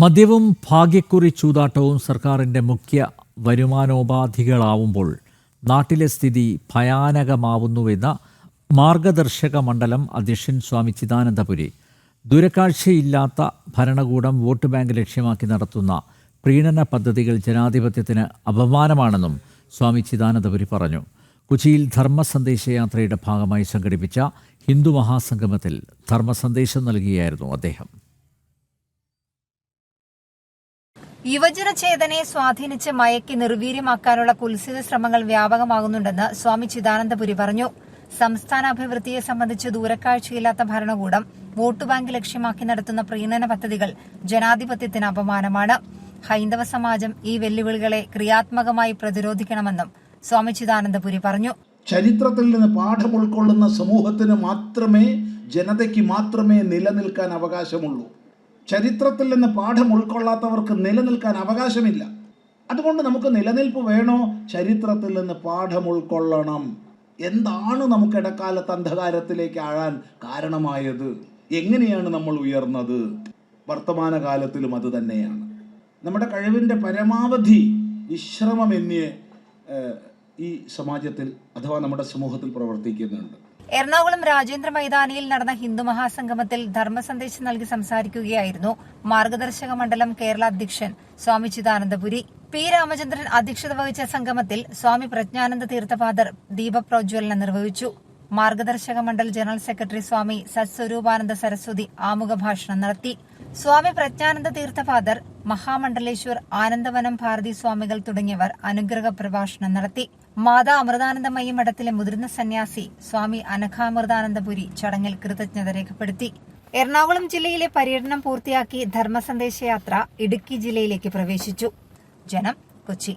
മദ്യവും ഭാഗ്യക്കുറി ചൂതാട്ടവും സർക്കാരിന്റെ മുഖ്യ വരുമാനോപാധികളാവുമ്പോൾ നാട്ടിലെ സ്ഥിതി ഭയാനകമാവുന്നുവെന്ന മാർഗദർശക മണ്ഡലം അധ്യക്ഷൻ സ്വാമി ചിദാനന്ദപുരി ദൂരക്കാഴ്ചയില്ലാത്ത ഭരണകൂടം വോട്ട് ബാങ്ക് ലക്ഷ്യമാക്കി നടത്തുന്ന പ്രീണന പദ്ധതികൾ ജനാധിപത്യത്തിന് അപമാനമാണെന്നും സ്വാമി ചിദാനന്ദപുരി പറഞ്ഞു. കൊച്ചിയിൽ ധർമ്മ സന്ദേശയാത്രയുടെ ഭാഗമായി സംഘടിപ്പിച്ച ഹിന്ദു മഹാസംഗമത്തിൽ ധർമ്മ സന്ദേശം നൽകുകയായിരുന്നു അദ്ദേഹം. യുവജന ചേതനയെ സ്വാധീനിച്ച് മയക്കി നിർവീര്യമാക്കാനുള്ള കുൽസിത ശ്രമങ്ങൾ വ്യാപകമാകുന്നുണ്ടെന്ന് സ്വാമി ചിദാനന്ദപുരി പറഞ്ഞു. സംസ്ഥാന അഭിവൃദ്ധിയെ സംബന്ധിച്ച് ദൂരക്കാഴ്ചയില്ലാത്ത ഭരണകൂടം വോട്ട് ബാങ്ക് ലക്ഷ്യമാക്കി നടത്തുന്ന പ്രീണന പദ്ധതികൾ ജനാധിപത്യത്തിന് അപമാനമാണ്. ഹൈന്ദവ സമാജം ഈ വെല്ലുവിളികളെ ക്രിയാത്മകമായി പ്രതിരോധിക്കണമെന്നും സ്വാമി ചിദാനന്ദപുരി പറഞ്ഞു. ചരിത്രത്തിൽ നിന്ന് പാഠം ഉൾക്കൊള്ളുന്ന സമൂഹത്തിന് മാത്രമേ ജനതയ്ക്ക് മാത്രമേ നിലനിൽക്കാൻ അവകാശമുള്ളൂ. ചരിത്രത്തിൽ നിന്ന് പാഠം ഉൾക്കൊള്ളാത്തവർക്ക് നിലനിൽക്കാൻ അവകാശമില്ല. അതുകൊണ്ട് നമുക്ക് നിലനിൽപ്പ് വേണോ? ചരിത്രത്തിൽ നിന്ന് പാഠം ഉൾക്കൊള്ളണം. എന്താണ് നമുക്ക് ഇടക്കാലത്ത് അന്ധകാരത്തിലേക്ക് ആഴാൻ കാരണമായത്? എങ്ങനെയാണ് നമ്മൾ ഉയർന്നത്? വർത്തമാനകാലത്തിലും അത് തന്നെയാണ്. നമ്മുടെ കഴിവിന്റെ പരമാവധി വിശ്രമം എന്നിയെ ഈ സമാജത്തിൽ അഥവാ നമ്മുടെ സമൂഹത്തിൽ പ്രവർത്തിക്കുന്നുണ്ട്. എറണാകുളം രാജേന്ദ്ര മൈതാനിയിൽ നടന്ന ഹിന്ദു മഹാസംഗമത്തിൽ ധർമ്മ സന്ദേശം നൽകി സംസാരിക്കുകയായിരുന്നു മാർഗദർശക മണ്ഡലം കേരള അധ്യക്ഷൻ സ്വാമി ചിദാനന്ദപുരി. പി രാമചന്ദ്രൻ അധ്യക്ഷത വഹിച്ച സംഗമത്തിൽ സ്വാമി പ്രജ്ഞാനന്ദ തീർത്ഥപാദർ ദീപപ്രോജ്വലനം നിർവഹിച്ചു. മാർഗദർശക മണ്ഡൽ ജനറൽ സെക്രട്ടറി സ്വാമി സത്സ്വരൂപാനന്ദ സരസ്വതി ആമുഖ ഭാഷണം നടത്തി. സ്വാമി പ്രജ്ഞാനന്ദ തീർത്ഥപാദർ മഹാമണ്ഡലേശ്വർ ആനന്ദവനം ഭാരതി സ്വാമികൾ തുടങ്ങിയവർ അനുഗ്രഹ പ്രഭാഷണം നടത്തി. മാതാ അമൃതാനന്ദമയി മഠത്തിലെ മുതിർന്ന സന്യാസി സ്വാമി അനഘാമൃതാനന്ദപുരി ചടങ്ങിൽ കൃതജ്ഞത രേഖപ്പെടുത്തി. എറണാകുളം ജില്ലയിലെ പര്യടനം പൂർത്തിയാക്കി ധർമ്മസന്ദേശയാത്ര ഇടുക്കി ജില്ലയിലേക്ക് പ്രവേശിച്ചു. ജനം കൊച്ചി.